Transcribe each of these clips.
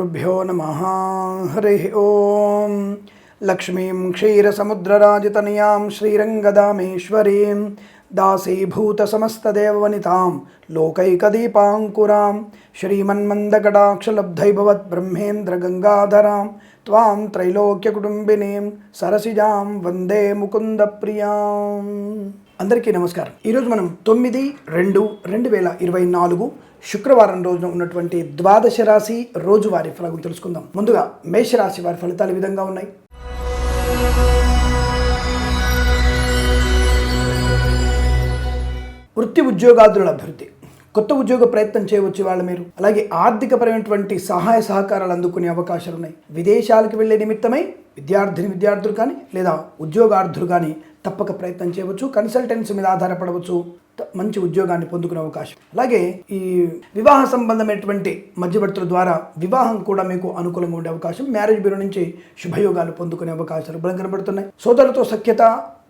శ్రీగురుభ్యో నమ హరి ఓం లక్ష్మీం క్షీరసముద్రరాజితనయాం శ్రీరంగదామేశ్వరీం దాసీభూతసమస్తదేవవనితాం లోకైకదీపాంకురాం శ్రీమన్మందకటాక్షలబ్ధైభవద్బ్రహ్మేంద్రగంగాధరాం త్వాం త్రైలోక్యకుటుంబినీం సరసిజాం వందే ముకుందప్రియాం అందరికీ నమస్కారం. ఈరోజు మనం తొమ్మిది రెండు రెండు వేల ఇరవై నాలుగు శుక్రవారం రోజున ఉన్నటువంటి ద్వాదశ రాశి రోజువారీ ఫలం తెలుసుకుందాం. ముందుగా మేషరాశి వారి ఫలితాలు విధంగా ఉన్నాయి. వృత్తి ఉద్యోగాదుల అభివృద్ధి. కొత్త ఉద్యోగ ప్రయత్నం చేయవచ్చు వాళ్ళ మీరు. అలాగే ఆర్థికపరమైనటువంటి సహాయ సహకారాలు అందుకునే అవకాశాలు ఉన్నాయి. విదేశాలకు వెళ్ళే నిమిత్తమై విద్యార్థిని విద్యార్థులు కానీ లేదా ఉద్యోగార్థులు కానీ తప్పక ప్రయత్నం చేయవచ్చు. కన్సల్టెన్సీ మీద ఆధారపడవచ్చు. మంచి ఉద్యోగాన్ని పొందుకునే అవకాశం. అలాగే ఈ వివాహ సంబంధమైనటువంటి మధ్యవర్తుల ద్వారా వివాహం కూడా మీకు అనుకూలంగా ఉండే అవకాశం. మ్యారేజ్ బ్యూరో నుంచి శుభయోగాలు పొందుకునే అవకాశాలు బలం కనబడుతున్నాయి. సోదరులతో సఖ్యత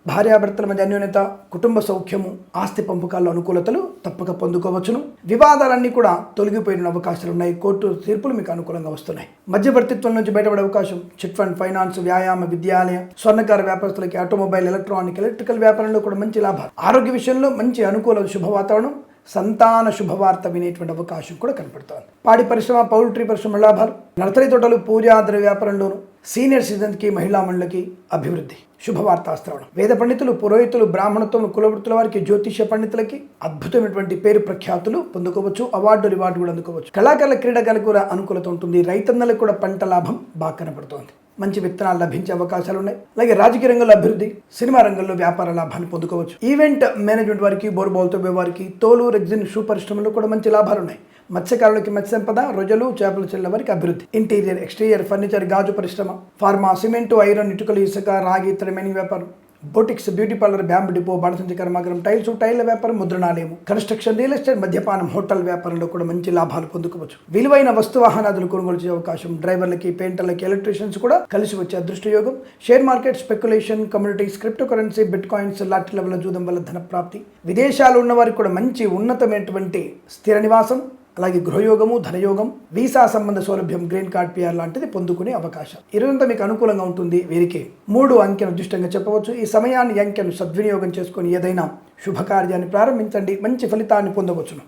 భార్యాభర్తల మధ్య అన్యోన్యత కుటుంబ సౌఖ్యము ఆస్తి పంపకాల్లో అనుకూలతలు తప్పక పొందుకోవచ్చును. వివాదాలన్నీ కూడా తొలగిపోయిన అవకాశాలు ఉన్నాయి కోర్టు తీర్పులు మీకు అనుకూలంగా వస్తున్నాయి. మధ్యవర్తిత్వం నుంచి బయటపడే అవకాశం చిట్ ఫండ్ ఫైనాన్స్ వ్యాయామ విద్యాలయ స్వర్ణకార వ్యాపారస్తులకి ఆటోమొబైల్ ఎలక్ట్రానిక్ ఎలక్ట్రికల్ వ్యాపారంలో కూడా మంచి లాభాలు. ఆరోగ్య విషయంలో మంచి అనుకూల శుభ వాతావరణం సంతాన శుభవార్త వినేటువంటి అవకాశం కూడా కనపడుతోంది. పాడి పరిశ్రమ పౌల్ట్రీ పరిశ్రమ లాభాలు నర్సరీ తోటలు పూజాద్ర వ్యాపారంలోను సీనియర్ సిటిజన్కి మహిళా మండలికి అభివృద్ధి. శుభవార్త శ్రవణం వేద పండితులు పురోహితులు బ్రాహ్మణత్వం కులవృత్తుల వారికి జ్యోతిష పండితులకి అద్భుతమైనటువంటి పేరు ప్రఖ్యాతులు పొందుకోవచ్చు అవార్డు రివార్డు కూడా అందుకోవచ్చు. కళాకారుల క్రీడాకారులకు కూడా అనుకూలత ఉంటుంది. రైతన్నలకు కూడా పంట లాభం బాగా కనపడుతోంది. మంచి విత్తనాలు లభించే అవకాశాలు ఉన్నాయి. అలాగే రాజకీయ రంగంలో అభివృద్ధి సినిమా రంగంలో వ్యాపార లాభాన్ని పొందుకోవచ్చు. ఈవెంట్ మేనేజ్మెంట్ వారికి బోర్బాల్తో వారికి తోలు రెగ్జిన్ షూ పరిశ్రమలో కూడా మంచి లాభాలు ఉన్నాయి. మత్స్యకారులకి మత్స్య సంపద రొజలు చేపలు చెల్లవారికి అభివృద్ధి. ఇంటీరియర్ ఎక్స్టీరియర్ ఫర్నిచర్ గాజు పరిశ్రమ ఫార్మా సిమెంటు ఐరన్ ఇటుకలు ఇసుక రాగి ఇతర మైనింగ్ వ్యాపారం. Boutiques beauty parlour bamboo depot బాణసంచి కర్మాగరం టైల్స్ టైల్ వ్యాపారం ముద్రణాలయం కన్స్ట్రక్షన్ రియల్ ఎస్టేట్ మద్యపానం హోటల్ వ్యాపారంలో కూడా మంచి లాభాలు పొందుకోవచ్చు. విలువైన వస్తు వాహనాదులు కొనుగోలు చేసే అవకాశం డ్రైవర్లకి పెయింటర్లకి ఎలక్ట్రీషియన్స్ కూడా కలిసి వచ్చే అదృష్టయోగం. Share market speculation communities cryptocurrency bitcoins lottery level జూదం వల్ల ధన ప్రాప్తి. విదేశాలు ఉన్న వారికి కూడా మంచి ఉన్నతమైనటువంటి స్థిర నివాసం. అలాగే గృహయోగము ధనయోగం వీసా సంబంధ సౌలభ్యం గ్రీన్ కార్డ్ పిఆర్ లాంటిది పొందుకునే అవకాశం. ఇరువంతా మీకు అనుకూలంగా ఉంటుంది వీరికి. మూడు అంకెను అదృష్టంగా చెప్పవచ్చు. ఈ సమయాన్ని అంకెను సద్వినియోగం చేసుకుని ఏదైనా శుభకార్యాన్ని ప్రారంభించండి. మంచి ఫలితాన్ని పొందవచ్చును.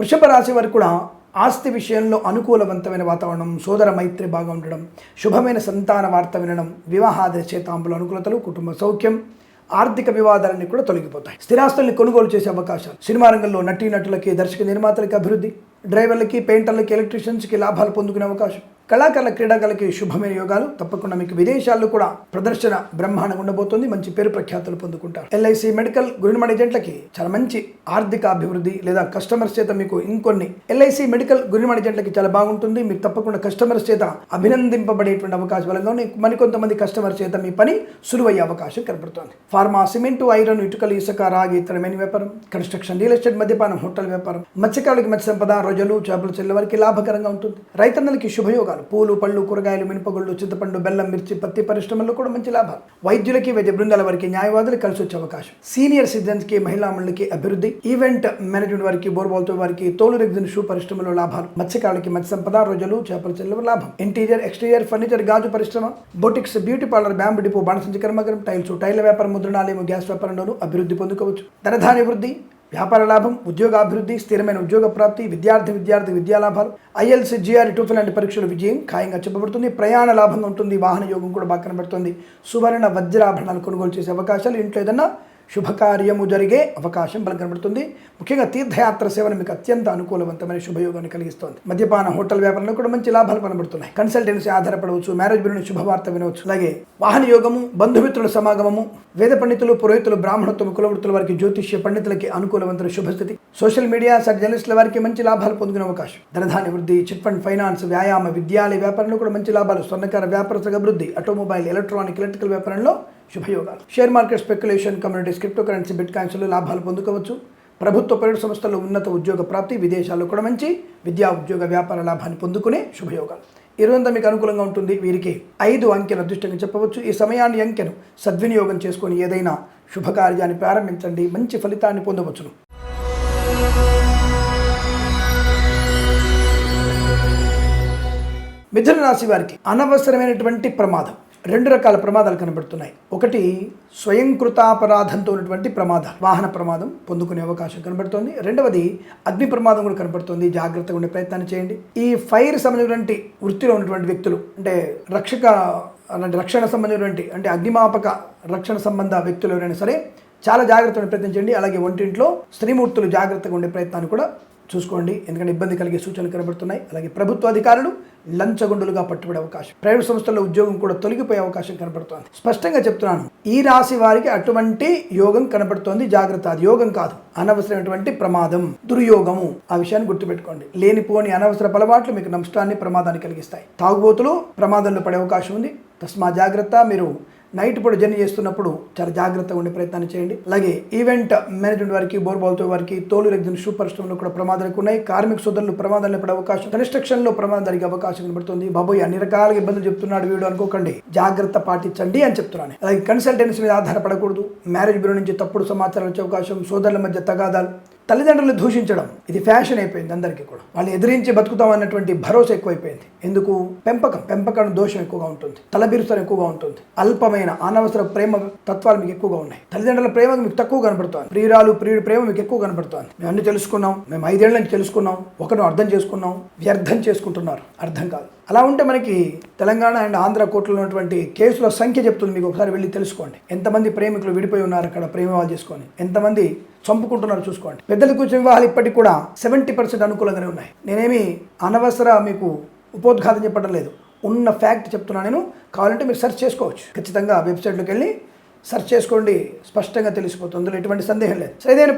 వృషభ రాశి వారు కూడా ఆస్తి విషయంలో అనుకూలవంతమైన వాతావరణం సోదర మైత్రి బాగా ఉండడం శుభమైన సంతాన వార్త వినడం వివాహాది చేతాంబుల అనుకూలతలు కుటుంబ సౌఖ్యం ఆర్థిక వివాదాలన్నీ కూడా తొలగిపోతాయి. స్థిరాస్తుల్ని కొనుగోలు చేసే అవకాశాలు. సినిమా రంగంలో నటీనటులకి దర్శక నిర్మాతలకి అభివృద్ధి డ్రైవర్లకి పెయింటర్లకి ఎలక్ట్రీషియన్స్కి లాభాలు పొందుకునే అవకాశం. కళాకారుల క్రీడాకారులకి శుభమైన యోగాలు. తప్పకుండా మీకు విదేశాల్లో కూడా ప్రదర్శన బ్రహ్మాండంగా ఉండబోతుంది. మంచి పేరు ప్రఖ్యాతులు పొందుకుంటారు. ఎల్ఐసి మెడికల్ గురిమడి ఏజెంట్లకి చాలా మంచి ఆర్థిక అభివృద్ధి లేదా కస్టమర్స్ చేత మీకు ఇంకొన్ని ఎల్ఐసి మెడికల్ గురిమడి జంటలకి చాలా బాగుంటుంది. మీరు తప్పకుండా కస్టమర్స్ చేత అభినందింపబడేటువంటి అవకాశం బలంగా ఉన్నాయి మరికొంతమంది కస్టమర్స్ చేత మీ పని సులువయ్యే అవకాశం కనబడుతోంది. ఫార్మా సిమెంటు ఐరన్ ఇటుకలు ఇసుక రాగి ఇతరమైన వ్యాపారం కన్స్ట్రక్షన్ రియల్ ఎస్టేట్ మద్యపానం హోటల్ వ్యాపారం మత్స్యకారులకి మత్స్య సంపద రోజులు చేపలు చెల్లె వారికి లాభకరంగా ఉంటుంది. రైతన్నలకి శుభయోగాలు. పూలు పళ్ళు కూరగాయలు మినపగుళ్ళు చింతపండు బెల్లం మిర్చి పత్తి పరిశ్రమల్లో కూడా మంచి లాభాలు. వైద్యులకి వైద్య బృందాల వారికి న్యాయవాదులు కలిసి వచ్చే అవకాశం. సీనియర్ సిటిజన్స్కి మహిళామణులకి అభివృద్ధి ఈవెంట్ మేనేజ్మెంట్ వారికి బోర్బాల్తో వారికి తోలు రెగ్జిన్ షూ పరిశ్రమలో లాభాలు. మత్స్యకారులకి మత్స్య సంపద రోజులు చేపల చెల్లెవ లాభం. ఇంటీరియర్ ఎక్స్టీరియర్ ఫర్నిచర్ గాజు పరిశ్రమ boutiques beauty parlour bamboo depot బాణసంచి కర్మాగారం టైల్స్ టైల్ వ్యాపారం ముద్రణాలయం గ్యాస్ వ్యాపారంలోనూ అభివృద్ధి పొందుకోవచ్చు. ధనధాన్య వృద్ధి వ్యాపార లాభం ఉద్యోగాభివృద్ధి స్థిరమైన ఉద్యోగ ప్రాప్తి విద్యార్థి విద్యార్థి విద్యా లాభాలు. ఐఎల్సీ జిఆర్ టూఫెల్ లాంటి పరీక్షల విజయం ఖాయంగా చెప్పబడుతుంది. ప్రయాణ లాభంగా ఉంటుంది వాహన యోగం కూడా బాగా కనబడుతుంది. సువర్ణ వజ్రాభరణాలు కొనుగోలు చేసే అవకాశాలు ఇంట్లో ఏదన్నా శుభకార్యము జరిగే అవకాశం బలం కనబడుతుంది. ముఖ్యంగా తీర్థయాత్ర సేవలు మీకు అత్యంత అనుకూలవంతమైన శుభయోగాన్ని కలిగిస్తోంది. మద్యపాన హోటల్ వ్యాపారంలో కూడా మంచి లాభాలు కనబడుతున్నాయి. కన్సల్టెన్సీ ఆధారపడవచ్చు మ్యారేజ్ బిల్లు శుభవార్త వినవచ్చు. అలాగే వాహన యోగము బంధుమిత్రుల సమాగమము వేద పండితులు పురోహితులు బ్రాహ్మణత్వం కులవృత్తుల వారికి జ్యోతిష్య పండితులకి అనుకూలవంతుల శుభస్థితి. సోషల్ మీడియా సైడ్ జర్నలిస్టుల వారికి మంచి లాభాలు పొందుకునే అవకాశం. ధనధాన్య వృద్ధి చిట్ ఫండ్ ఫైనాన్స్ వ్యాయామ విద్యాలయ వ్యాపారంలో కూడా మంచి లాభాలు. స్వర్ణకార వ్యాపారస్తుల వృద్ధి ఆటోమొబైల్ ఎలక్ట్రానిక్ ఎలక్ట్రికల్ వ్యాపారంలో శుభయోగాలు. Share market speculation communities cryptocurrency bit కాయిన్స్లో లాభాలు పొందుకోవచ్చు. ప్రభుత్వ ప్రైవేట్ సంస్థల్లో ఉన్నత ఉద్యోగ ప్రాప్తి విదేశాల్లో కూడా మంచి విద్యా ఉద్యోగ వ్యాపార లాభాన్ని పొందుకునే శుభయోగాలు. ఇరువంతా మీకు అనుకూలంగా ఉంటుంది. వీరికి ఐదు అంకెను అదృష్టంగా చెప్పవచ్చు. ఈ సమయాన్ని అంకెను సద్వినియోగం చేసుకొని ఏదైనా శుభకార్యాన్ని ప్రారంభించండి. మంచి ఫలితాన్ని పొందవచ్చును. మిథున రాశి వారికి అనవసరమైనటువంటి ప్రమాదం. రెండు రకాల ప్రమాదాలు కనబడుతున్నాయి. ఒకటి స్వయంకృతాపరాధంతో ఉన్నటువంటి ప్రమాదాలు. వాహన ప్రమాదం పొందుకునే అవకాశం కనబడుతోంది. రెండవది అగ్ని ప్రమాదం కూడా కనబడుతోంది. జాగ్రత్తగా ఉండే ప్రయత్నాన్ని చేయండి. ఈ ఫైర్ సంబంధించినటువంటి వృత్తిలో ఉన్నటువంటి వ్యక్తులు అంటే రక్షక అలాంటి రక్షణ సంబంధించినటువంటి అంటే అగ్నిమాపక రక్షణ సంబంధ వ్యక్తులు ఎవరైనా సరే చాలా జాగ్రత్తగా ఉండే ప్రయత్నం చేయండి. అలాగే ఒంటింట్లో స్త్రీమూర్తులు జాగ్రత్తగా ఉండే ప్రయత్నాన్ని కూడా చూసుకోండి. ఎందుకంటే ఇబ్బంది కలిగే సూచనలు కనబడుతున్నాయి. అలాగే ప్రభుత్వ అధికారులు లంచగొండులుగా పట్టుబడే అవకాశం. ప్రైవేట్ సంస్థల్లో ఉద్యోగం కూడా తొలగిపోయే అవకాశం కనబడుతోంది. స్పష్టంగా చెప్తున్నాను ఈ రాశి వారికి అటువంటి యోగం కనబడుతోంది. జాగ్రత్త అది యోగం కాదు అనవసరమైనటువంటి ప్రమాదం దుర్యోగము. ఆ విషయాన్ని గుర్తుపెట్టుకోండి. లేనిపోని అనవసర అలవాట్లు మీకు నష్టాన్ని ప్రమాదాన్ని కలిగిస్తాయి. తాగుబోతులు ప్రమాదంలో పడే అవకాశం ఉంది. తస్మా జాగ్రత్త మీరు నైట్ పూట జర్నీ చేస్తున్నప్పుడు చాలా జాగ్రత్తగా ఉండే ప్రయత్నాన్ని చేయండి. అలాగే ఈవెంట్ మేనేజ్మెంట్ వారికి బోర్బాల్తో వారికి తోలు రెగ్జిన్ షూ పరిశ్రమలో కూడా ప్రమాదాలు ఉన్నాయి. కార్మిక సోదరులు ప్రమాదాలు పడే అవకాశం కన్స్ట్రక్షన్లో ప్రమాదం జరిగే అవకాశం కనబడుతుంది. బాబోయ్ అన్ని రకాల ఇబ్బందులు చెప్తున్నాడు వీడు అనుకోకండి. జాగ్రత్త పాటించండి అని చెప్తున్నాను. అలాగే కన్సల్టెన్సీ మీద ఆధారపడకూడదు. మ్యారేజ్ బ్యూరో నుంచి తప్పుడు సమాచారం వచ్చే అవకాశం సోదరుల మధ్య తగాదాలు తల్లిదండ్రులు దూషించడం. ఇది ఫ్యాషన్ అయిపోయింది అందరికీ కూడా. వాళ్ళు ఎదిరించి బతుకుతాం అన్నటువంటి భరోసా ఎక్కువైపోయింది. ఎందుకు? పెంపకం. పెంపకం దోషం ఎక్కువగా ఉంటుంది. తలబిరుసరం ఎక్కువగా ఉంటుంది. అల్పమైన అనవసర ప్రేమ తత్వాలు మీకు ఎక్కువగా ఉన్నాయి. తల్లిదండ్రుల ప్రేమ మీకు తక్కువ కనబడుతుంది ప్రియురాలు ప్రియుడి ప్రేమ మీకు ఎక్కువ కనబడుతోంది మేము అన్ని తెలుసుకున్నాం. మేము ఐదేళ్ళని నుంచి తెలుసుకున్నాం. ఒకరు అర్థం చేసుకున్నాం. వ్యర్థం చేసుకుంటున్నారు. అర్థం కాదు. అలా ఉంటే మనకి తెలంగాణ అండ్ ఆంధ్ర కోర్టులో ఉన్నటువంటి కేసుల సంఖ్య చెప్తుంది మీకు ఒకసారి వెళ్ళి తెలుసుకోండి. ఎంతమంది ప్రేమికులు విడిపోయి ఉన్నారు అక్కడ ప్రేమ వాళ్ళు చేసుకొని? ఎంతమంది చంపుకుంటున్నారు చూసుకోండి. పెద్దలు కూర్చొని వివాహాలు ఇప్పటికి కూడా సెవెంటీ పర్సెంట్ అనుకూలంగానే ఉన్నాయి. నేనేమి అనవసర మీకు ఉపోద్ఘాతం చెప్పడం లేదు. ఉన్న ఫ్యాక్ట్ చెప్తున్నా నేను. కావాలంటే మీరు సెర్చ్ చేసుకోవచ్చు. ఖచ్చితంగా వెబ్సైట్లోకి వెళ్ళి సెర్చ్ చేసుకోండి. స్పష్టంగా తెలిసిపోతుంది. అందులో ఎటువంటి సందేహం లేదు. సో ఏదైనా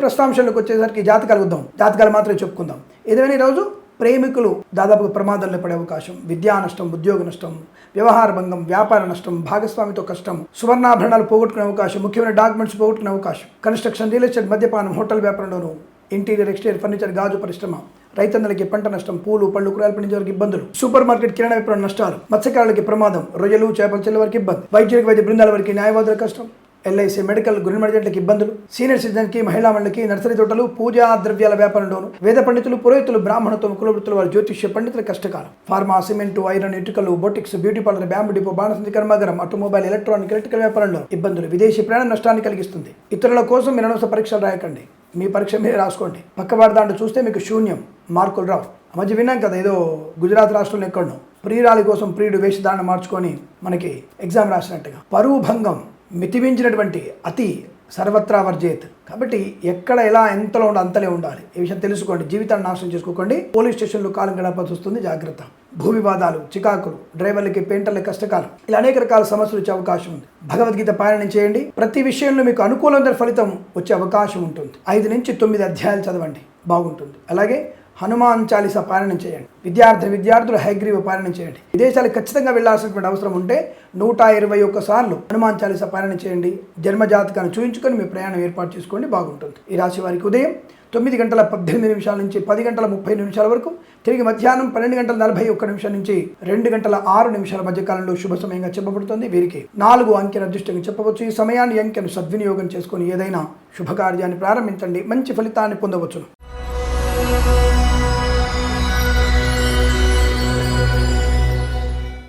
వచ్చేసరికి జాతకాలు వద్దాం జాతకాలు మాత్రమే చెప్పుకుందాం. ఏదైనా ఈరోజు ప్రేమికులు దాదాపుగా ప్రమాదంలో పడే అవకాశం విద్యా నష్టం ఉద్యోగ నష్టం వ్యవహార భంగం వ్యాపార నష్టం భాగస్వామితో కష్టం సువర్ణాభరణాలు పోగొట్టుకునే అవకాశం ముఖ్యమైన డాక్యుమెంట్స్ పోగొట్టుకునే అవకాశం కన్స్ట్రక్షన్ రియల్ ఎస్టేట్ మద్యపానం హోటల్ వ్యాపారంలోను ఇంటీరియర్ ఎక్స్టీరియర్ ఫర్నిచర్ గాజు పరిశ్రమ రైతన్నలకి పంట నష్టం పూలు పళ్ళు కూరగాయలు పండించే వారికి ఇబ్బందులు సూపర్ మార్కెట్ కిరాణా విపణన నష్టాలు మత్స్యకారులకి ప్రమాదం రొయ్యలు చేపలు చెల్లె వారికి ఇబ్బంది వైద్యులకు వైద్య బృందాల వారికి న్యాయవాదుల కష్టం. ఎల్ఐసి మెడికల్ గురి మెడిజెంట్లకి ఇబ్బందులు సీనియర్ సిటిజన్కి మహిళా మండలికి నర్సరీ తోటలు పూజా ద్రవ్యాల వ్యాపారంలోను వేద పండితులు పురోహితులు బ్రాహ్మణత్వం కులవృత్తులు వారి జ్యోతిష్య పండితుల కష్టకాలం. ఫార్మా సిమెంట్ ఐరన్ ఇటుకలు boutiques beauty parlour bamboo depot బాణసంచి కర్మాగారం ఆటోమొబైల్ ఎలక్ట్రానిక్ ఎలక్ట్రికల్ వ్యాపారంలో ఇబ్బందులు. విదేశీ ప్రయాణ నష్టాన్ని కలిగిస్తుంది. ఇతరుల కోసం మీరు అనవసర పరీక్షలు రాయకండి. మీ పరీక్ష మీరే రాసుకోండి. పక్కవాడి దాంట్లో చూస్తే మీకు శూన్యం మార్కులు రావు. మధ్య విన్నాం కదా ఏదో గుజరాత్ రాష్ట్రంలో ఎక్కడో ప్రియురాలి కోసం ప్రియుడు వేషధారణ మార్చుకొని మనకి ఎగ్జామ్ రాసినట్టుగా. పరువు భంగం. మితిమించినటువంటి అతి సర్వత్రా వర్జేత్. కాబట్టి ఎక్కడ ఎలా ఎంతలో ఉండాలి అంతలే ఉండాలి. ఈ విషయం తెలుసుకోండి. జీవితాన్ని నాశనం చేసుకోకండి. పోలీస్ స్టేషన్లో కాలం గడపాల్సి వస్తుంది. జాగ్రత్త. భూ వివాదాలు చికాకులు డ్రైవర్లకి పెయింటర్లకి కష్టకాలం. ఇలా అనేక రకాల సమస్యలు వచ్చే అవకాశం ఉంది. భగవద్గీత పారాయణం చేయండి. ప్రతి విషయంలో మీకు అనుకూలమైన ఫలితం వచ్చే అవకాశం ఉంటుంది. ఐదు నుంచి తొమ్మిది అధ్యాయాలు చదవండి. బాగుంటుంది. అలాగే హనుమాన్ చాలీస పారాయణం చేయండి. విద్యార్థి విద్యార్థులు హైగ్రీవ పారాయణం చేయండి. విదేశాలకు ఖచ్చితంగా వెళ్ళాల్సినటువంటి అవసరం ఉంటే నూట ఇరవై ఒక్క సార్లు హనుమాన్ చాలీస పారాయణం చేయండి. జన్మజాతకాన్ని చూయించుకొని మీ ప్రయాణం ఏర్పాటు చేసుకోండి. బాగుంటుంది. ఈ రాశి వారికి ఉదయం తొమ్మిది గంటల పద్దెనిమిది నిమిషాల నుంచి పది గంటల ముప్పై నిమిషాల వరకు తిరిగి మధ్యాహ్నం పన్నెండు గంటల నలభై ఒక్క నిమిషం నుంచి రెండు గంటల ఆరు నిమిషాల మధ్య కాలంలో శుభ సమయంగా చెప్పబడుతుంది. వీరికి నాలుగు అంకెల అదృష్టంగా చెప్పవచ్చు. ఈ సమయాన్ని అంకెను సద్వినియోగం చేసుకొని ఏదైనా శుభకార్యాన్ని ప్రారంభించండి. మంచి ఫలితాన్ని పొందవచ్చును.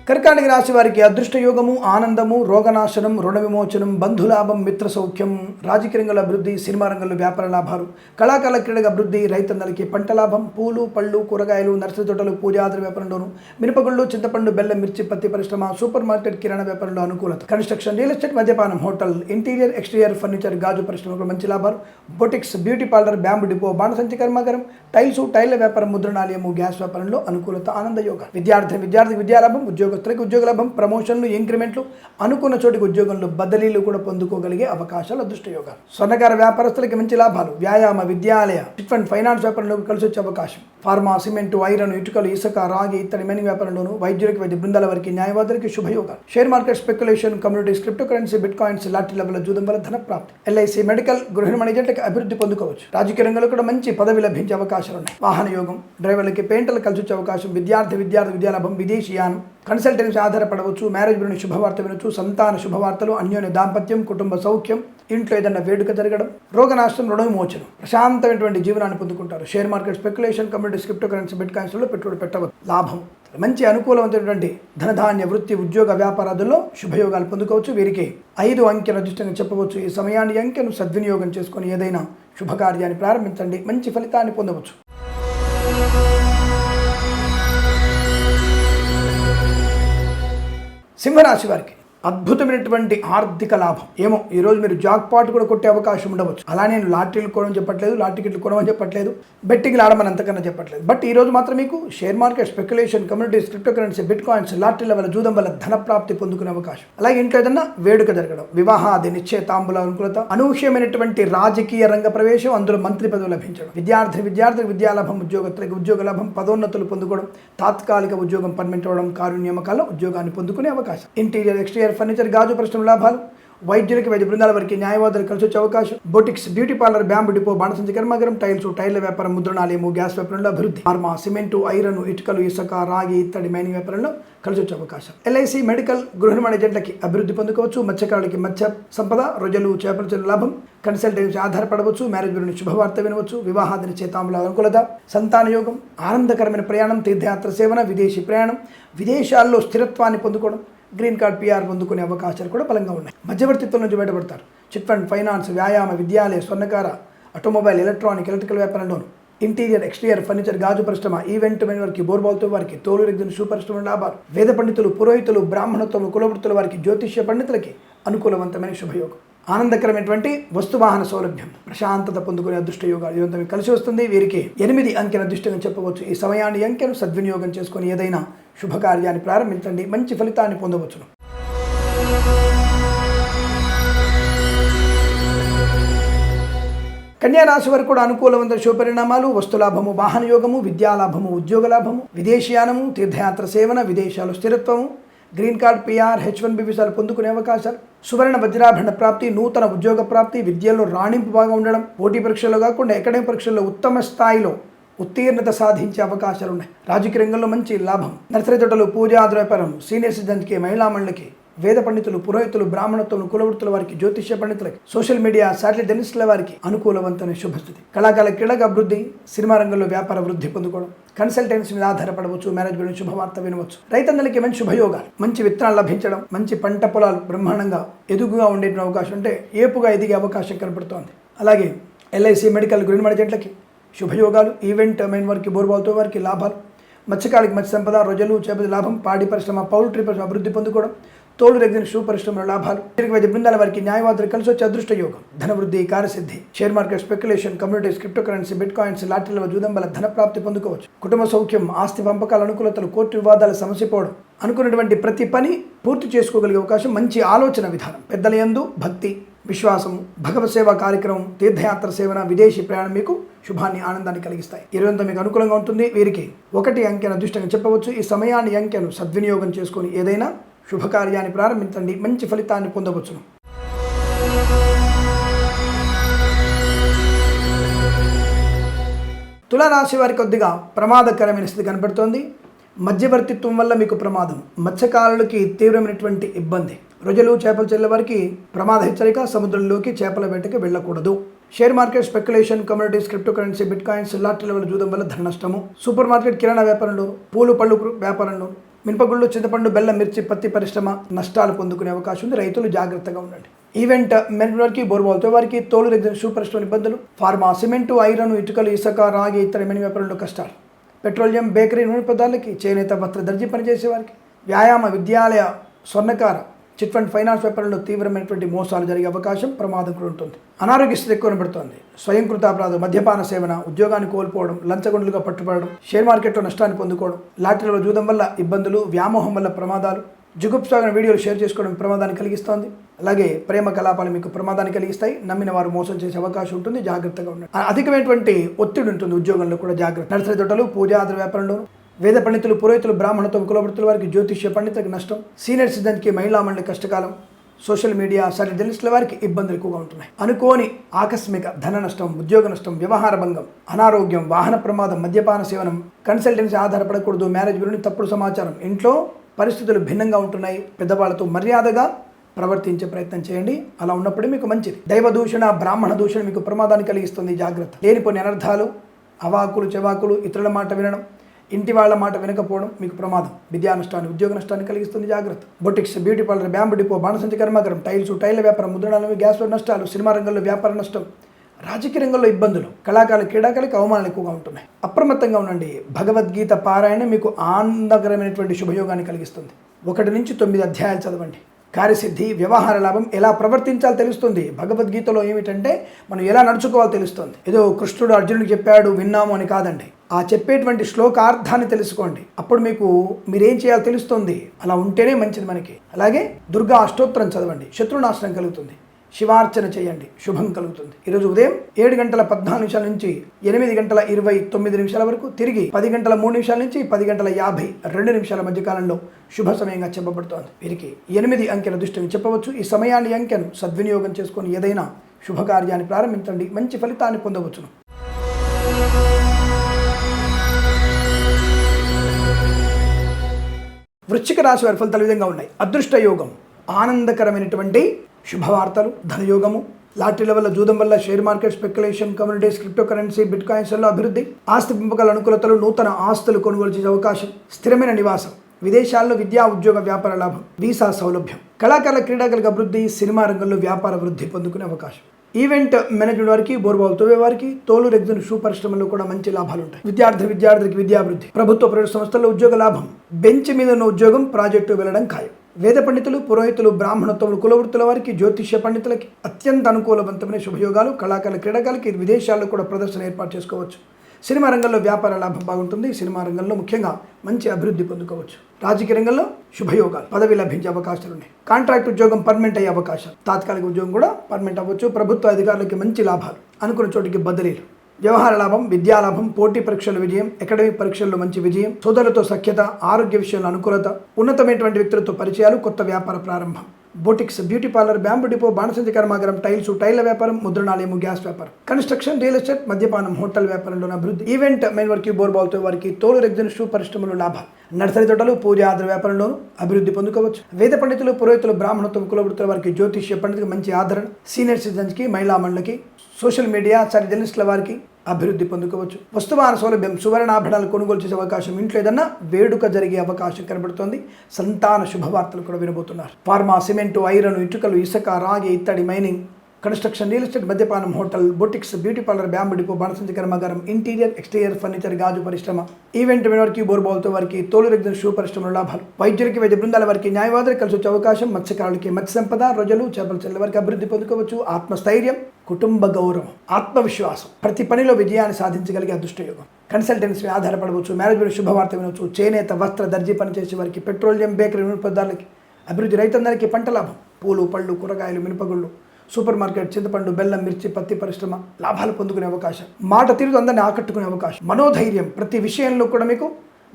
కర్కాటక రాశి వారికి అదృష్ట యోగము ఆనందము రోగనాశనం రుణ విమోచనం బంధులాభం మిత్ర సౌఖ్యం రాజకీయ రంగంలో అభివృద్ధి సినిమా రంగంలో వ్యాపార లాభాలు కళాకాల క్రీడగా అభివృద్ధి రైతన్నలకి పంట లాభం పూలు పళ్ళు కూరగాయలు నర్సరీ తోటలు పూజాద్ర వ్యాపారంలోను మినపగుళ్ళు చింతపండు బెల్లం మిర్చి పత్తి పరిశ్రమ సూపర్ మార్కెట్ కిరాణా వ్యాపారంలో అనుకూలత. కన్స్ట్రక్షన్ రియల్ ఎస్టేట్ మద్యపానం హోటల్ ఇంటీరియర్ ఎక్స్టీరియర్ ఫర్నిచర్ గాజు పరిశ్రమలో మంచి లాభాలు boutiques beauty parlour bamboo depot బాణసంచి కర్మాగారం టైల్స్ టైల్ల వ్యాపారం ముద్రణాలయము గ్యాస్ వ్యాపారంలో అనుకూలత ఆనంద యోగ. విద్యార్థి విద్యార్థి విద్యాలాభం ఉద్యోగస్తులకు ఉద్యోగ లాభం ప్రమోషన్లు ఇంక్రిమెంట్లు అనుకున్న చోటికి ఉద్యోగంలో బదిలీలు కూడా పొందుకోగలిగే అవకాశాలు అదృష్టయోగాలు. స్వర్ణకార వ్యాపారస్తులకి మంచి లాభాలు వ్యాయామ విద్యాలయ చిట్ ఫండ్ ఫైనాన్స్ వ్యాపారంలో కలిసి వచ్చే అవకాశం. ఫార్మా సిమెంటు ఐరన్ ఇటుకలు ఇసుక రాగి ఇత్తడి మెని వ్యాపారంలోను వైద్యులకి వైద్య బృందాల వారికి న్యాయవాదులకి శుభయోగాలు. Share market speculation communities cryptocurrency bitcoins లాటి level జూదం వల్ల ధన ప్రాప్తి. ఎల్ఐసి మెడికల్ గృహిణి మేనేజెంట్కి అభివృద్ధి పొందుకోవచ్చు. రాజకీయ రంగంలో కూడా మంచి పదవి లభించే అవకాశాలు ఉన్నాయి. వాహన యోగం డ్రైవర్లకి పెయింటర్లు కలిసి వచ్చే అవకాశం విద్యార్థి విద్యార్థి విద్యాలాభం విదేశీయానం కన్సల్టెన్సీ ఆధారపడవచ్చు మ్యారేజ్ గురించి శుభవార్త వినొచ్చు సంతాన శుభవార్తలు అన్యోన్య దాంపత్యం కుటుంబ సౌఖ్యం ఇంట్లో ఏదైనా వేడుక జరగడం రోగనాశనం రుణ విమోచనం ప్రశాంతమైనటువంటి జీవనాన్ని పొందుకుంటారు. Share market speculation community communities cryptocurrency bit కాయిన్స్లో పెట్టుబడి పెట్టవచ్చు లాభం. మంచి అనుకూలమైనటువంటి ధనధాన్య వృత్తి ఉద్యోగ వ్యాపారాదుల్లో శుభయోగాలు పొందుకోవచ్చు. వీరికి ఐదు అంకెల అదృష్టంగా చెప్పవచ్చు. ఈ సమయాన్ని అంకెను సద్వినియోగం చేసుకొని ఏదైనా శుభకార్యాన్ని ప్రారంభించండి. మంచి ఫలితాన్ని పొందవచ్చు. సింహరాశి వారికి అద్భుతమైనటువంటి ఆర్థిక లాభం. ఏమో ఈరోజు మీరు జాక్ పాట్ కూడా కొట్టే అవకాశం ఉండవచ్చు. అలా నేను లాటరీలు కొనడం చెప్పట్లేదు లాటరీ కొనమని చెప్పట్లేదు బెట్టింగ్లు ఆడమని అంతకన్నా చెప్పట్లేదు. బట్ ఈ రోజు మాత్రం మీకు share market speculation communities cryptocurrency bitcoins లాటరీల వల్ల జూదం వల్ల ధన ప్రాప్తి పొందుకునే అవకాశం. అలాగే ఇంట్లో ఏదన్నా వేడుక జరగడం. వివాహాది నిశ్చయతాంబుల అనుకూలత అనూహ్యమైనటువంటి రాజకీయ రంగ ప్రవేశం అందులో మంత్రి పదవి లభించడం. విద్యార్థి విద్యార్థులకు విద్యాలాభం ఉద్యోగత్తులకు ఉద్యోగ లాభం పదోన్నతులు పొందుకోవడం తాత్కాలిక ఉద్యోగం పర్మిట్ అవ్వడం కారు నియామకాల్లో ఉద్యోగాన్ని పొందుకునే అవకాశం. ఇంటీరియర్ ఎక్స్టీరియర్ ఫర్నిచర్ గాజు పరిశ్రమ లాభాలు. వైద్యులకి వైద్య బృందాల వారికి న్యాయవాదులు కలిసి వచ్చే అవకాశం. Boutiques beauty parlour bamboo depot బాణసంచి కర్మాగారం టైల్స్ టైర్ల వ్యాపారం ముద్రణాలయము గ్యాస్ వ్యాపారంలో అభివృద్ధి. ఫార్మా సిమెంటు ఐరన్ ఇటుకలు ఇసుక రాగి ఇత్తడి మైనింగ్ వ్యాపారంలో కలిసి వచ్చే అవకాశం ఎల్ఐసి మెడికల్ గృహ నిర్మాణ ఏజెంట్లకి అభివృద్ధి పొందుకోవచ్చు. మత్స్యకారులకి మత్స్య సంపద రొయ్యలు చేపల చెరువు లాభం. కన్సల్టెన్సీ ఆధారపడవచ్చు. మ్యారేజ్ గురించి శుభవార్త వినవచ్చు. వివాహాదిని చేతాముల అనుకూలత. సంతాన యోగం. ఆనందకరమైన ప్రయాణం తీర్థయాత్ర సేవన విదేశీ ప్రయాణం. విదేశాల్లో స్థిరత్వాన్ని పొందుకోవడం. గ్రీన్ కార్డ్ పిఆర్ పొందుకునే అవకాశాలు కూడా బలంగా ఉన్నాయి. మధ్యవర్తిత్వం నుంచి బయటపడతారు. చిట్ ఫండ్ ఫైనాన్స్ వ్యాయామ విద్యాలయ స్వర్ణకార ఆటోమొబైల్ ఎలక్ట్రానిక్ ఎలక్ట్రికల్ వ్యాపారంలోను. ఇంటీరియర్ ఎక్స్టీరియర్ ఫర్నిచర్ గాజు పరిశ్రమ ఈవెంట్ మెన్ వారికి బోర్బాల్తో వారికి తోలు రెగ్గిన సుపరిశ్రమ లాభాలు. వేద పండితులు పురోహితులు బ్రాహ్మణత్వం కులవృత్తుల వారికి జ్యోతిష్య పండితులకి అనుకూలవంతమైన శుభయోగం. ఆనందకరమైనటువంటి వస్తువాహన సౌలభ్యం. ప్రశాంతత పొందుకునే అదృష్ట యోగాలు ఇదంతా మీకు కలిసి వస్తుంది. వీరికి ఎనిమిది అంకెన అదృష్టంగా చెప్పవచ్చు. ఈ సమయాన్ని అంకెను సద్వినియోగం చేసుకొని ఏదైనా శుభకార్యాన్ని ప్రారంభించండి. మంచి ఫలితాన్ని పొందవచ్చును. కన్యారాశి వారు కూడా అనుకూలవంత శుభపరిణామాలు వస్తులాభము వాహన యోగము విద్యాలాభము ఉద్యోగ లాభము విదేశీయానము తీర్థయాత్ర సేవన విదేశాలు స్థిరత్వము green card PR H one B వీసాలు పొందుకునే అవకాశాలు. సువర్ణ వజ్రాభరణ ప్రాప్తి నూతన ఉద్యోగ ప్రాప్తి విద్యలో రాణింపు బాగా ఉండడం పోటీ పరీక్షల్లో కాకుండా అకాడమిక్ పరీక్షల్లో ఉత్తమ స్థాయిలో ఉత్తీర్ణత సాధించే అవకాశాలు ఉన్నాయి రాజకీయ రంగంలో మంచి లాభం. నర్సరీ తోటలు పూజా వ్యాపారం సీనియర్ సిటిజన్కి మహిళా మండలికి వేద పండితులు పురోహితులు బ్రాహ్మణత్వం కులవృత్తుల వారికి జ్యోతిష్య పండితులకి సోషల్ మీడియా శాటిలైట్ జర్నలిస్టుల వారికి అనుకూలవంతమైన శుభస్థితి. కళాకాల క్రీడక అభివృద్ధి సినిమా రంగంలో వ్యాపార వృద్ధి పొందుకోవడం. కన్సల్టెన్సీ మీద ఆధారపడవచ్చు మ్యారేజ్ గురించి శుభవార్త వినవచ్చు. రైతన్నలకి మంచి శుభయోగాలు మంచి విత్తనాలు లభించడం మంచి పంట పొలాలు బ్రహ్మాండంగా ఎదుగుగా ఉండే అవకాశం ఉంటే ఏపుగా ఎదిగే అవకాశం కనపడుతోంది. అలాగే ఎల్ఐసి మెడికల్ గ్రీన్ మార్కెట్లకి శుభయోగాలు. ఈవెంట్ మెయిన్ వారికి బోర్బాల్తో వారికి లాభాలు. మత్స్యకాలకి మత్స్య సంపద రొజలు చేపల లాభం పాడి పరిశ్రమ పౌల్ట్రీ పరిశ్రమ అభివృద్ధి పొందుకోవడం. తోలు రెగ్జిన్ షూ పరిశ్రమల లాభాలు వైద్య బృందాల వారికి న్యాయవాదులు కలిసి వచ్చే అదృష్ట యోగం. ధనవృద్ధి కార్యసిద్ధి share market speculation communities cryptocurrency bitcoins లాటరీల జూదం వల్ల ధన ప్రాప్తి పొందుకోవచ్చు. కుటుంబ సౌఖ్యం ఆస్తి పంపకాల అనుకూలతలు కోర్టు వివాదాలు సమసిపోవడం. అనుకున్నటువంటి ప్రతి పని పూర్తి చేసుకోగలిగే అవకాశం మంచి ఆలోచన విధానం. పెద్దల యందు భక్తి విశ్వాసము భగవత్ సేవా కార్యక్రమం తీర్థయాత్ర సేవన విదేశీ ప్రయాణం మీకు శుభాన్ని ఆనందాన్ని కలిగిస్తాయి. ఇరవై మీకు అనుకూలంగా ఉంటుంది. వీరికి ఒకటి అంకెను అదృష్టంగా చెప్పవచ్చు. ఈ సమయాన్ని అంకెను సద్వినియోగం చేసుకొని ఏదైనా శుభకార్యాన్ని ప్రారంభించండి. మంచి ఫలితాన్ని పొందవచ్చును. తులారాశి వారి కొద్దిగా ప్రమాదకరమైన స్థితి కనబడుతోంది. మధ్యవర్తిత్వం వల్ల మీకు ప్రమాదం. మత్స్యకారులకి తీవ్రమైనటువంటి ఇబ్బంది. రొజలు చేపలు చెల్లే వారికి ప్రమాద హెచ్చరిక సముద్రంలోకి చేపల వేటకి వెళ్ళకూడదు. Share market speculation communities cryptocurrency bitcoins లాటరీల వల్ల చూడడం వల్ల ధన నష్టము. సూపర్ మార్కెట్ కిరాణా వ్యాపారంలో పూలు పళ్ళు వ్యాపారంలో మినపగుళ్ళు చింతపండు బెల్లం మిర్చి పత్తి పరిశ్రమ నష్టాలు పొందుకునే అవకాశం ఉంది. రైతులు జాగ్రత్తగా ఉండండి. ఈవెంట్ మెన్ వారికి వారికి తోలు రెగ్జిన్ షూ పరిశ్రమ ఇబ్బందులు ఫార్మా సిమెంటు ఐరన్ ఇటుకలు ఇసుక రాగి ఇతర మెని వ్యాపారంలో కష్టాలు. పెట్రోలియం బేకరీ నూనె పదార్థాలకి చేనేత వస్త్ర దర్జీ పనిచేసే వారికి వ్యాయామ విద్యాలయ స్వర్ణకార చిట్ ఫండ్ ఫైనాన్స్ వ్యాపారంలో తీవ్రమైనటువంటి మోసాలు జరిగే అవకాశం ప్రమాదం కూడా ఉంటుంది. అనారోగ్య స్థితి ఎక్కువ కనబడుతోంది స్వయంకృత అపరాధం మద్యపాన సేవన ఉద్యోగాన్ని కోల్పోవడం లంచగొండలుగా పట్టుబడడం షేర్ మార్కెట్లో నష్టాన్ని పొందుకోవడం లాటరీలో జూదం వల్ల ఇబ్బందులు వ్యామోహం వల్ల ప్రమాదాలు జుగుప్సాగిన వీడియోలు షేర్ చేసుకోవడం ప్రమాదాన్ని కలిగిస్తోంది. అలాగే ప్రేమ కలాపాలు మీకు ప్రమాదాన్ని కలిగిస్తాయి. నమ్మిన వారు మోసం చేసే అవకాశం ఉంటుంది. జాగ్రత్తగా ఉండండి. అధికమైనటువంటి ఒత్తిడి ఉంటుంది ఉద్యోగంలో కూడా జాగ్రత్త. నర్సరీ తోటలు పూజాద్ర వ్యాపారంలో వేద పండితులు పురోహితులు బ్రాహ్మణతో కులవృత్తుల వారికి జ్యోతిష్య పండితులకు నష్టం సీనియర్ సిటిజన్కి మహిళా మండలి కష్టకాలం సోషల్ మీడియా సరి తెలిసిన వారికి ఇబ్బందులు ఎక్కువగా ఉంటున్నాయి. అనుకోని ఆకస్మిక ధన నష్టం ఉద్యోగ నష్టం వ్యవహార భంగం అనారోగ్యం వాహన ప్రమాదం మద్యపాన సేవనం కన్సల్టెన్సీ ఆధారపడకూడదు మ్యారేజ్ గురించి తప్పుడు సమాచారం ఇంట్లో పరిస్థితులు భిన్నంగా ఉంటున్నాయి. పెద్దవాళ్ళతో మర్యాదగా ప్రవర్తించే ప్రయత్నం చేయండి. అలా ఉన్నప్పుడే మీకు మంచిది. దైవ దూషణ బ్రాహ్మణ దూషణ మీకు ప్రమాదాన్ని కలిగిస్తుంది. జాగ్రత్త. లేనిపోని అనర్థాలు అవాకులు చెవాకులు ఇతరుల మాట వినడం ఇంటి వాళ్ళ మాట వినకపోవడం మీకు ప్రమాదం. విద్యా నష్టాన్ని ఉద్యోగ నష్టాన్ని కలిగిస్తుంది జాగ్రత్త. Boutiques beauty parlour bamboo depot బాణసంచ కర్మాగారం టైల్స్ టైల్ వ్యాపారం ముద్రణాలు గ్యాస్ నష్టాలు సినిమా రంగంలో వ్యాపార నష్టం. రాజకీయ రంగంలో ఇబ్బందులు కళాకారులు క్రీడాకారులకు అవమానాలు ఎక్కువగా ఉంటున్నాయి. అప్రమత్తంగా ఉండండి. భగవద్గీత పారాయణ మీకు ఆనందకరమైనటువంటి శుభయోగాన్ని కలిగిస్తుంది. ఒకటి నుంచి తొమ్మిది అధ్యాయాలు చదవండి. కార్యసిద్ధి వ్యవహార లాభం ఎలా ప్రవర్తించాలో తెలుస్తుంది. భగవద్గీతలో ఏమిటంటే మనం ఎలా నడుచుకోవాలో తెలుస్తుంది. ఏదో కృష్ణుడు అర్జునుడికి చెప్పాడు విన్నాము అని కాదండి. ఆ చెప్పేటువంటి శ్లోకార్థాన్ని తెలుసుకోండి. అప్పుడు మీకు మీరేం చేయాలో తెలుస్తుంది. అలా ఉంటేనే మంచిది మనకి. అలాగే దుర్గా అష్టోత్తరం చదవండి. శత్రునాశనం కలుగుతుంది. శివార్చన చేయండి. శుభం కలుగుతుంది. ఈరోజు ఉదయం ఏడు గంటల పద్నాలుగు నిమిషాల నుంచి ఎనిమిది గంటల ఇరవై తొమ్మిది నిమిషాల వరకు తిరిగి పది గంటల మూడు నిమిషాల నుంచి పది గంటల యాభై రెండు నిమిషాల మధ్య కాలంలో శుభ సమయంగా చెప్పబడుతోంది. వీరికి ఎనిమిది అంకెల దృష్టిని చెప్పవచ్చు. ఈ సమయాన్ని అంకెను సద్వినియోగం చేసుకొని ఏదైనా శుభకార్యాన్ని ప్రారంభించండి. మంచి ఫలితాన్ని పొందవచ్చును. వృశ్చిక రాశి వారి ఫలితాలు విధంగా ఉన్నాయి. అదృష్ట యోగం ఆనందకరమైనటువంటి శుభవార్తలు ధనయోగము లాటరీల వల్ల జూదం వల్ల share market speculation communities cryptocurrency bit కాయిన్స్లో అభివృద్ధి ఆస్తి పెంపకాల అనుకూలతలు నూతన ఆస్తులు కొనుగోలు చేసే అవకాశం స్థిరమైన నివాసం విదేశాల్లో విద్యా ఉద్యోగ వ్యాపార లాభం వీసా సౌలభ్యం. కళాకారుల క్రీడాకారులకు అభివృద్ధి సినిమా రంగంలో వ్యాపార వృద్ధి పొందుకునే అవకాశం. ఈవెంట్ మేనేజ్మెంట్ వారికి బోర్బాల్ తోవే వారికి తోలు రెగ్జన్ షూ పరిశ్రమలో కూడా మంచి లాభాలు ఉంటాయి విద్యార్థి విద్యార్థులకి విద్యాభివృద్ధి ప్రభుత్వ ప్రైవేట్ సంస్థల్లో ఉద్యోగ లాభం బెంచ్ మీద ఉన్న ఉద్యోగం ప్రాజెక్టు వెళ్ళడం ఖాయం. వేద పండితులు పురోహితులు బ్రాహ్మణోత్తములు కులవృత్తుల వారికి జ్యోతిష్య పండితులకి అత్యంత అనుకూలవంతమైన శుభయోగాలు కళాకారుల క్రీడాకారులకి విదేశాల్లో కూడా ప్రదర్శన ఏర్పాటు చేసుకోవచ్చు. సినిమా రంగంలో వ్యాపార లాభం బాగుంటుంది. సినిమా రంగంలో ముఖ్యంగా మంచి అభివృద్ధి పొందుకోవచ్చు. రాజకీయ రంగంలో శుభయోగాలు పదవి లభించే అవకాశాలు ఉన్నాయి. కాంట్రాక్ట్ ఉద్యోగం పర్మనెంట్ అయ్యే అవకాశాలు తాత్కాలిక ఉద్యోగం కూడా పర్మనెంట్ అవ్వచ్చు. ప్రభుత్వ అధికారులకి మంచి లాభాలు అనుకున్న చోటికి బదిలీలు. వ్యవహార లాభం విద్యాలాభం పోటీ పరీక్షల విజయం అకాడమిక్ పరీక్షల్లో మంచి విజయం సోదరులతో సఖ్యత ఆరోగ్య విషయంలో అనుకూలత ఉన్నతమైనటువంటి వ్యక్తులతో పరిచయాలు కొత్త వ్యాపార ప్రారంభం. Boutiques beauty parlour bamboo depot బాణసంచి కర్మాగారం టైల్స్ టైల్ల వ్యాపారం ముద్రణాలయము గ్యాస్ వ్యాపారం. కన్స్ట్రక్షన్ రియల్ ఎస్టేట్ మద్యపానం హోటల్ వ్యాపారంలో అభివృద్ధి. ఈవెంట్ మెయిన్ వర్క్ బోర్బాల్తో వారికి తోలు రెగ్జన్ షూ పరిశ్రమలో లాభాలు. నర్సరీ తోటలు పూజ ఆధార వ్యాపారంలోనూ అభివృద్ధి పొందుకోవచ్చు. వేద పండితులు పురోహితులు బ్రాహ్మణత్వం కులవృత్తుల వారికి జ్యోతిష్య పండితులకు మంచి ఆదరణ. సీనియర్ సిటిజన్స్కి మహిళా మండలికి సోషల్ మీడియా సరి జర్నలిస్టుల వారికి అభివృద్ధి పొందుకోవచ్చు. వస్తువాన సౌలభ్యం సువర్ణాభరణాలు కొనుగోలు చేసే అవకాశం ఇంట్లో ఏదన్నా వేడుక జరిగే అవకాశం కనబడుతోంది. సంతాన శుభవార్తలు కూడా వినబోతున్నారు. ఫార్మా సిమెంటు ఐరన్ ఇటుకలు ఇసుక రాగి ఇత్తడి మైనింగ్ కన్స్ట్రక్షన్ రియల్ ఎస్టేట్ మద్యపానం hotel boutiques beauty parlour bamboo depot బాణసంచి కర్మాగారం ఇంటీరియర్ ఎక్స్టీరియర్ ఫర్నిచర్ గాజు పరిశ్రమ ఈవెంట్ వారికి బోర్బాల్తో వారికి తోలు రెగ్జన్ షూ పరిశ్రమల లాభాలు. వైద్యులకి వైద్య బృందాల వారికి న్యాయవాదులు కలిసి వచ్చే అవకాశం మత్స్యకారులకి మత్స్య సంపద రొజలు చేపల చెల్లె వారికి అభివృద్ధి పొందుకోవచ్చు. ఆత్మస్థైర్యం కుటుంబ గౌరవం ఆత్మవిశ్వాసం. ప్రతి పనిలో విజయాన్ని సాధించగలిగే అదృష్టయోగం. కన్సల్టెన్సీ ఆధారపడవచ్చు. మేనేజ్మెంట్ శుభవార్త వినవచ్చు చేనేత వస్త్ర దర్జీ పనిచేసే వారికి పెట్రోలియం బేకరీ వినియోగదారులకి అభివృద్ధి రైతందరికీ పంట లాభం. పూలు పళ్ళు కూరగాయలు మినపగుళ్ళు సూపర్ మార్కెట్ చింతపండు బెల్లం మిర్చి పత్తి పరిశ్రమ లాభాలు పొందుకునే అవకాశం మాట తీరుతో అందరిని ఆకట్టుకునే అవకాశం మనోధైర్యం ప్రతి విషయంలో కూడా మీకు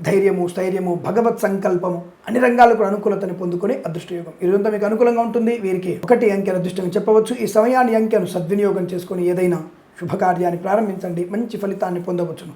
ధైర్యము స్థైర్యము భగవత్ సంకల్పము అన్ని రంగాలకు కూడా అనుకూలతను పొందుకునే అదృష్టయోగం. ఇదంతా మీకు అనుకూలంగా ఉంటుంది వీరికి ఒకటి అంకెల అదృష్టం చెప్పవచ్చు. ఈ సమయాన్ని అంకెను సద్వినియోగం చేసుకుని ఏదైనా శుభకార్యాన్ని ప్రారంభించండి మంచి ఫలితాన్ని పొందవచ్చును.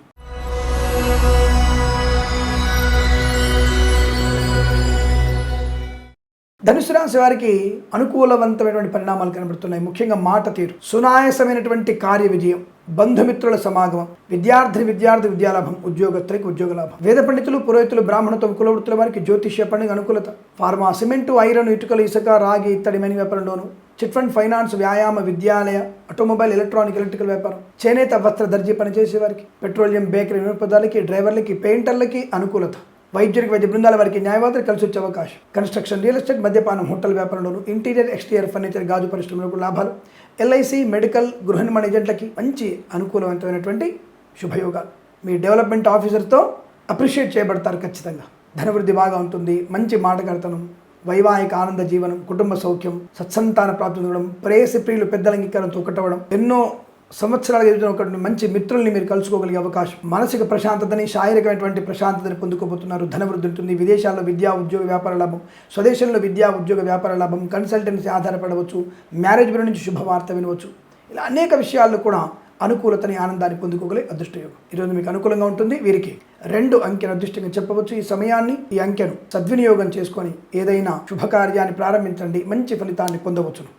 ధనుసు రాశి వారికి అనుకూలవంతమైనటువంటి పరిణామాలు కనబడుతున్నాయి. ముఖ్యంగా మాట తీరు. సునాయాసమైనటువంటి కార్య విజయం బంధుమిత్రుల సమాగమం విద్యార్థి విద్యార్థి విద్యాలాభం ఉద్యోగస్తులకి ఉద్యోగ లాభం. వేద పండితులు పురోహితులు బ్రాహ్మణత్వం కులవృత్తుల వారికి జ్యోతిష్య పండుగ అనుకూలత. ఫార్మా సిమెంటు ఐరన్ ఇటుకలు ఇసుక రాగి ఇత్తడి మని వ్యాపారంలోను. చిట్ ఫండ్ ఫైనాన్స్ వ్యాయామ విద్యాలయ ఆటోమొబైల్ ఎలక్ట్రానిక్ ఎలక్ట్రికల్ వ్యాపారం. చేనేత వస్త్ర దర్జీ పనిచేసే వారికి పెట్రోలియం బేకరీ వినోదాలకి డ్రైవర్లకి పెయింటర్లకి అనుకూలత. వైద్యుడికి వైద్య బృందాల వారికి న్యాయవాదులు కలిసి వచ్చే అవకాశం. కన్స్ట్రక్షన్ రియల్ ఎస్టేట్ మద్యపానం హోటల్ వ్యాపారంలోను ఇంటీరియర్ ఎక్స్టీరియర్ ఫర్నిచర్ గాజు పరిశ్రమలకు లాభాలు. ఎల్ఐసి మెడికల్ గృహ నిర్మాణ ఏజెంట్లకి మంచి అనుకూలవంతమైనటువంటి శుభయోగాలు. మీ డెవలప్మెంట్ ఆఫీసర్తో అప్రిషియేట్ చేయబడతారు ఖచ్చితంగా. ధనవృద్ధి బాగా ఉంటుంది మంచి మాటగడతనం వైవాహిక ఆనంద జీవనం కుటుంబ సౌఖ్యం సత్సంతాన ప్రాప్తి ఉండడం ప్రేయసి ప్రియులు పెద్దల అంగీకారంతో ఒకటవడం ఎన్నో సంవత్సరాలుగా ఎదుగుతున్న ఒక మంచి మిత్రుల్ని మీరు కలుసుకోగలిగే అవకాశం మానసిక ప్రశాంతతని శారీరకమైనటువంటి ప్రశాంతతని పొందుకోబోతున్నారు. ధనవృద్ధి ఉంటుంది. విదేశాల్లో విద్యా ఉద్యోగ వ్యాపార లాభం స్వదేశంలో విద్యా ఉద్యోగ వ్యాపార లాభం కన్సల్టెన్సీ ఆధారపడవచ్చు మ్యారేజ్ బిల్ నుంచి శుభవార్త వినవచ్చు. ఇలా అనేక విషయాల్లో కూడా అనుకూలతని ఆనందాన్ని పొందుకోగలిగే అదృష్టయోగం ఈరోజు మీకు అనుకూలంగా ఉంటుంది. వీరికి రెండు అంకెను అదృష్టంగా చెప్పవచ్చు. ఈ సమయాన్ని ఈ అంకెను సద్వినియోగం చేసుకొని ఏదైనా శుభకార్యాన్ని ప్రారంభించండి. మంచి ఫలితాన్ని పొందవచ్చును.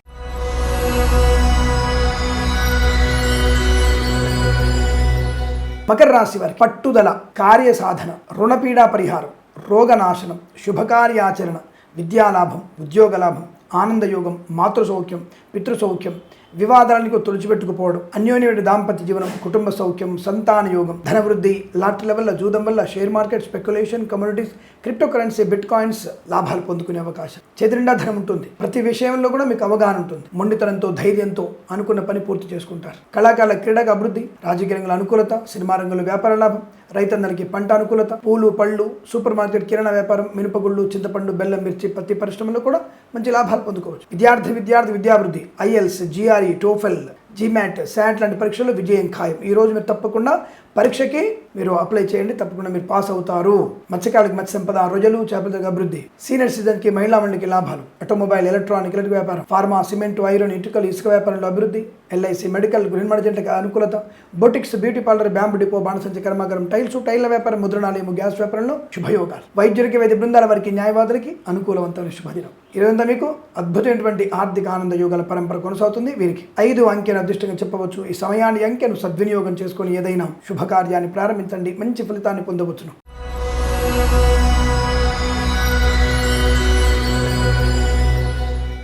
మకర రాశి వారి పట్టుదల కార్యసాధన రుణపీడా పరిహారం రోగనాశనం శుభకార్యాచరణ విద్యాలాభం ఉద్యోగ లాభం ఆనందయోగం మాతృసౌఖ్యం పితృసౌఖ్యం వివాదాలకు తుడిచిపెట్టుకుపోవడం అన్యోన్యమైన దాంపత్య జీవనం కుటుంబ సౌఖ్యం సంతాన యోగం ధనవృద్ధి లాటరీల వల్ల జూదం వల్ల share market speculation communities cryptocurrency bitcoins లాభాలు పొందుకునే అవకాశం. చేతినిండా ధనం ఉంటుంది. ప్రతి విషయంలో కూడా మీకు అవగాహన ఉంటుంది. మొండితనంతో ధైర్యంతో అనుకున్న పని పూర్తి చేసుకుంటారు. కళాకారుల క్రీడకు అభివృద్ధి రాజకీయ రంగుల అనుకూలత సినిమా రంగంలో వ్యాపార లాభం రైతన్నలకి పంట అనుకూలత పూలు పళ్ళు సూపర్ మార్కెట్ కిరాణా వ్యాపారం మినపగుళ్ళు చింతపండు బెల్లం మిర్చి పత్తి పరిశ్రమలో కూడా మంచి లాభాలు పొందుకోవచ్చు. విద్యార్థి విద్యార్థి విద్యాభివృద్ధి IELTS GRE TOEFL GMAT SAT లాంటి పరీక్షల్లో విజయం ఖాయం. ఈ రోజు మీరు తప్పకుండా పరీక్షకి మీరు అప్లై చేయండి తప్పకుండా మీరు పాస్ అవుతారు. మత్స్యకారులకు మత్స్య సంపద రోజులు చేపల అభివృద్ధి. సీనియర్ సిటిజన్కి మహిళా మండలికి లాభాలు. ఆటోమొబైల్ ఎలక్ట్రానిక్ ఎలక్ట్రిక్ వ్యాపారం. ఫార్మా సిమెంట్ ఐరన్ ఇటుకలు ఇసుక వ్యాపారంలో అభివృద్ధి. ఎల్ఐసి మెడికల్ గ్రీన్ మర్జెంట్కి అనుకూలత. Boutiques beauty parlour bamboo depot బాణసంచి కర్మాగారం టైల్స్ టైల్ల వ్యాపారం ముద్రణాలయం గ్యాస్ వ్యాపారంలో శుభయోగాలు. వైద్యులకి వైద్య బృందాల వారికి న్యాయవాదులకి అనుకూలవంతమైన శుభదినం. ఈరోజంతా మీకు అద్భుతమైనటువంటి ఆర్థిక ఆనంద యోగాల పరంపర కొనసాగుతుంది. వీరికి ఐదు అంకెను అదృష్టంగా చెప్పవచ్చు. ఈ సమయాన్ని అంకెను సద్వినియోగం చేసుకొని ఏదైనా శుభకార్యాన్ని ప్రారంభించండి. మంచి ఫలితాన్ని పొందవచ్చును.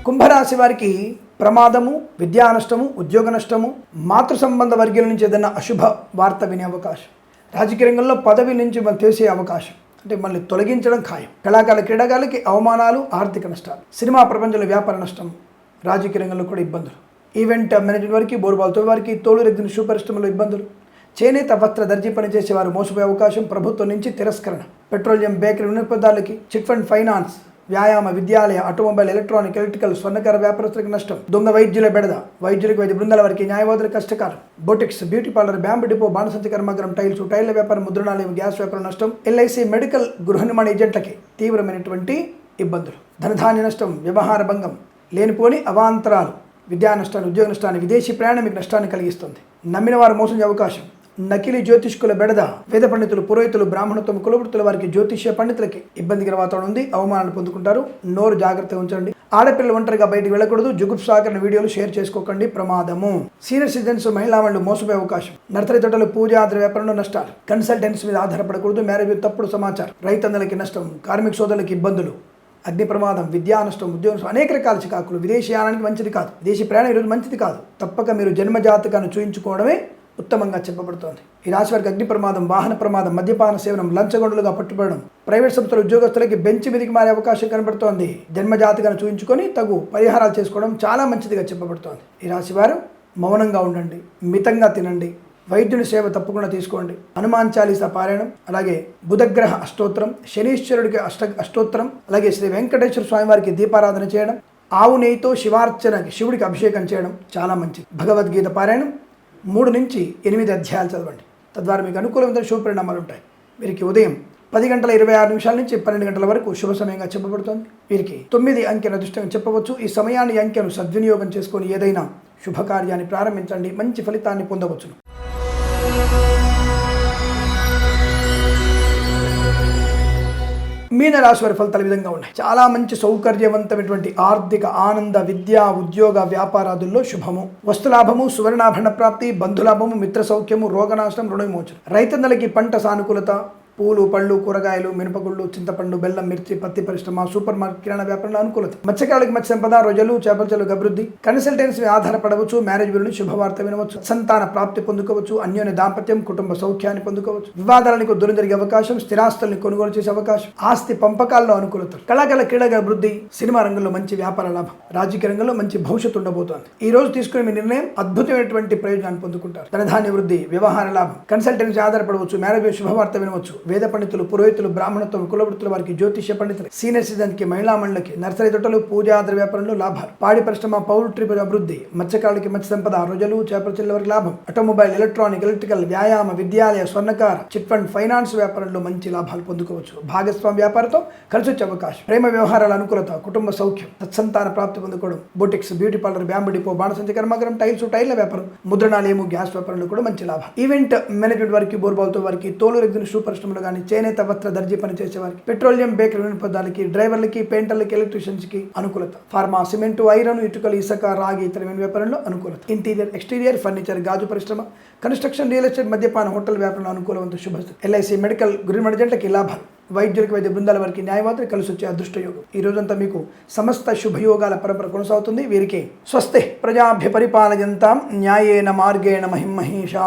కుంభరాశి వారికి ప్రమాదము విద్యా నష్టము ఉద్యోగ నష్టము మాతృ సంబంధ వర్గీయుల నుంచి ఏదైనా అశుభ వార్త వినే అవకాశం. రాజకీయ రంగంలో పదవి నుంచి మనం తెలిసే అవకాశం. అంటే మళ్ళీ తొలగించడం ఖాయం. కళాకారుల క్రీడాకారులకి అవమానాలు ఆర్థిక నష్టాలు. సినిమా ప్రపంచంలో వ్యాపార నష్టం రాజకీయ రంగంలో కూడా ఇబ్బందులు. ఈవెంట్ మేనేజ్మెంట్ వారికి బోరుబాల్తో వారికి తోలు రెగ్గిన షూ పరిశ్రమలో ఇబ్బందులు. చేనేత వస్త్ర దర్జీ పనిచేసే వారు మోసపోయే అవకాశం ప్రభుత్వం నుంచి తిరస్కరణ. పెట్రోలియం బేకరీ వినియోగదారులకి చిట్ ఫండ్ ఫైనాన్స్ వ్యాయామ విద్యాలయ ఆటోమొబైల్ ఎలక్ట్రానిక్ ఎలక్ట్రికల్ స్వర్ణకార వ్యాపారస్తులకు నష్టం. దొంగ వైద్యుల బెడద. వైద్యులకు వైద్య బృందాల వారికి న్యాయవాదుల కష్టకాలం. Boutiques beauty parlour bamboo depot బాణసంచ కర్మాగారం టైల్స్ టైల్ల వ్యాపారం ముద్రణాలయం గ్యాస్ వ్యాపారం నష్టం ఎల్ఐసి మెడికల్ గృహ నిర్మాణ ఏజెంట్లకి తీవ్రమైనటువంటి ఇబ్బందులు. ధనధాన్య నష్టం వ్యవహార భంగం లేనిపోని అవాంతరాలు. విద్యా నష్టాన్ని ఉద్యోగ నష్టాన్ని విదేశీ ప్రయాణం మీకు నష్టాన్ని కలిగిస్తుంది. నమ్మిన వారు మోసం అవకాశం. నకిలీ జ్యోతిష్కుల బెడద వేద పండితులు పురోహితులు బ్రాహ్మణత్వం కులవృత్తుల వారికి జ్యోతిష్య పండితులకి ఇబ్బందికర వాతావరణం ఉంది. అవమానాలు పొందుకుంటారు. నోరు జాగ్రత్తగా ఉంచండి. ఆడపిల్లలు ఒంటరిగా బయటికి వెళ్ళకూడదు. జుగుప్సాకరణ వీడియోలు షేర్ చేసుకోకండి. ప్రమాదము. సీనియర్ సిటిజన్స్ మహిళా వాళ్ళు మోసపోయే అవకాశం. నర్సరీ తోటలు పూజ ఆధార వ్యాపారంలో నష్టాలు. కన్సల్టెన్స్ మీద ఆధారపడకూడదు. మ్యారేజ్ తప్పుడు సమాచారం. రైతన్నలకి నష్టం. కార్మిక సోదరులకి ఇబ్బందులు. అగ్ని ప్రమాదం విద్యా నష్టం ఉద్యోగ నష్టం అనేక రకాల చికాకులు. విదేశీయానానికి మంచిది కాదు. విదేశీ ప్రయాణం ఈరోజు మంచిది కాదు. తప్పక మీరు జన్మజాతకాన్ని చూయించుకోవడమే ఉత్తమంగా చెప్పబడుతోంది. ఈ రాశి వారికి అగ్ని ప్రమాదం వాహన ప్రమాదం మద్యపాన సేవనం లంచగొండలుగా పట్టుబడడం ప్రైవేట్ సంస్థల ఉద్యోగస్తులకి బెంచ్ మీదకి మారే అవకాశం కనబడుతోంది. జన్మజాతకాన్ని చూయించుకొని తగు పరిహారాలు చేసుకోవడం చాలా మంచిదిగా చెప్పబడుతోంది. ఈ రాశివారు మౌనంగా ఉండండి మితంగా తినండి. వైద్యుని సేవ తప్పకుండా తీసుకోండి. హనుమాన్ చాలీసా పారాయణం అలాగే బుధగ్రహ అష్టోత్తరం శనీశ్వరుడికి అష్ట అష్టోత్తరం అలాగే శ్రీ వెంకటేశ్వర స్వామివారికి దీపారాధన చేయడం ఆవు నెయ్యితో శివార్చన శివుడికి అభిషేకం చేయడం చాలా మంచిది. భగవద్గీత పారాయణం మూడు నుంచి ఎనిమిది అధ్యాయాలు చదవండి. తద్వారా మీకు అనుకూలమైన శుభ పరిణామాలు ఉంటాయి. వీరికి ఉదయం పది గంటల ఇరవై ఆరు నిమిషాల నుంచి పన్నెండు గంటల వరకు శుభ సమయంగా చెప్పబడుతోంది. వీరికి తొమ్మిది అంకెను అదృష్టంగా చెప్పవచ్చు. ఈ సమయాన్ని అంకెను సద్వినియోగం చేసుకొని ఏదైనా శుభకార్యాన్ని ప్రారంభించండి. మంచి ఫలితాన్ని పొందవచ్చును. మీనరాశి వారి ఫలితాలు విధంగా ఉన్నాయి. చాలా మంచి సౌకర్యవంతమైనటువంటి ఆర్థిక ఆనంద విద్య ఉద్యోగ వ్యాపారాదుల్లో శుభము. వస్తులాభము సువర్ణాభరణ ప్రాప్తి బంధులాభము మిత్ర సౌఖ్యము రోగనాశనం రుణ రైతన్నలకి పంట సానుకూలత పూలు పళ్ళు కూరగాయలు మినపగుళ్ళు చింతపండు బెల్లం మిర్చి పత్తి పరిశ్రమ సూపర్ మార్కెట్ కిరాణా వ్యాపారంలో అనుకూలత. మత్స్యకారులకు మత్స్య సంపద రొజలు చేపలచలకు అభివృద్ధి కన్సల్టెన్సీ ఆధారపడవచ్చు మ్యారేజ్ గురించి శుభవార్త వినవచ్చు. సంతాన ప్రాప్తి పొందుకోవచ్చు అన్యోన్య దాంపత్యం కుటుంబ సౌఖ్యాన్ని పొందుకోవచ్చు. వివాదాలకు దూరం జరిగే అవకాశం స్థిరాస్తుల్ని కొనుగోలు చేసే అవకాశం. ఆస్తి పంపకాల్లో అనుకూలత. కళాకళ క్రీడగా అభివృద్ధి. సినిమా రంగంలో మంచి వ్యాపార లాభం. రాజకీయ రంగంలో మంచి భవిష్యత్తు ఉండబోతోంది. ఈ రోజు తీసుకునే మీ నిర్ణయం అద్భుతమైనటువంటి ప్రయోజనాన్ని పొందుకుంటారు. ధనధాన్య వృద్ధి వ్యవహార లాభం. కన్సల్టెన్సీ ఆధారపడవచ్చు మ్యారేజ్ శుభవార్త వినవచ్చు. వేద పండితులు పురోహితులు బ్రాహ్మణత్వం కులవృత్తుల వారికి జ్యోతిష పండితులు సీనియర్ సిటిజన్కి మహిళా మండలికి నర్సరీ తోటలు పూజాద్ర వ్యాపారంలో లాభాలు. పాడి పరిశ్రమ పౌల్ట్రీ అభివృద్ధి మత్స్యకారులకి మత్స్య సంపద రోజులు చేపల చిల్ల వారికి లాభం ఆటోమొబైల్ ఎలక్ట్రానిక్ ఎలక్ట్రికల్ వ్యాయామ విద్యాలయ స్వర్ణకార చిట్ ఫండ్ ఫైనాన్స్ వ్యాపారంలో మంచి లాభాలు పొందుకోవచ్చు. భాగస్వామి వ్యాపారంతో కలిసి వచ్చే అవకాశం. ప్రేమ వ్యవహారాల అనుకూలత కుటుంబ సౌఖ్యం తత్సంతాన ప్రాప్తి పొందుకోవడం boutiques beauty parlour bamboo depot బాణసంచి కర్మాగారం టైల్స్ టైర్ల వ్యాపారం ముద్రణాలయము గ్యాస్ వ్యాపారంలో కూడా మంచి లాభం ఈవెంట్ మేనేజ్మెంట్ వారికి బోర్బాల్తో వారికి తోలు రెగ్గిన షూ పరిశ్రమలు కానీ చేనేత వస్త్ర దర్జీ పని వారికి పెట్రోలియం బేకరీ పదార్థాలకి డ్రైవర్లకి పెయింటర్లకి ఎలక్ట్రీషియన్స్కి అనుకూలత. ఫార్మా సిమెంట్ ఐరన్ ఇటుకలు ఇసుక రాగి ఇతర వ్యాపారంలో అనుకూలత. ఇంటీరియర్ ఎక్స్టీరియర్ ఫర్నిచర్ గాజు పరిశ్రమ కన్స్ట్రక్షన్ రియల్ ఎస్టేట్ మద్యపాన హోటల్ వ్యాపారంలో అనుకూలవంత శుభస్థితి. ఎల్ఐసి మెడికల్ గురిమడి జంటకి లాభాలు. వైద్యులకు వైద్య బృందాల వారికి న్యాయవాదులు కలిసి వచ్చే అదృష్టయోగం. ఈ రోజంతా మీకు సమస్త శుభయోగాల పరంపర కొనసాగుతుంది. వీరికి స్వస్తి ప్రజాభ్య పరిపాలయంతాం న్యాయేన మార్గేణ మహిమహేషా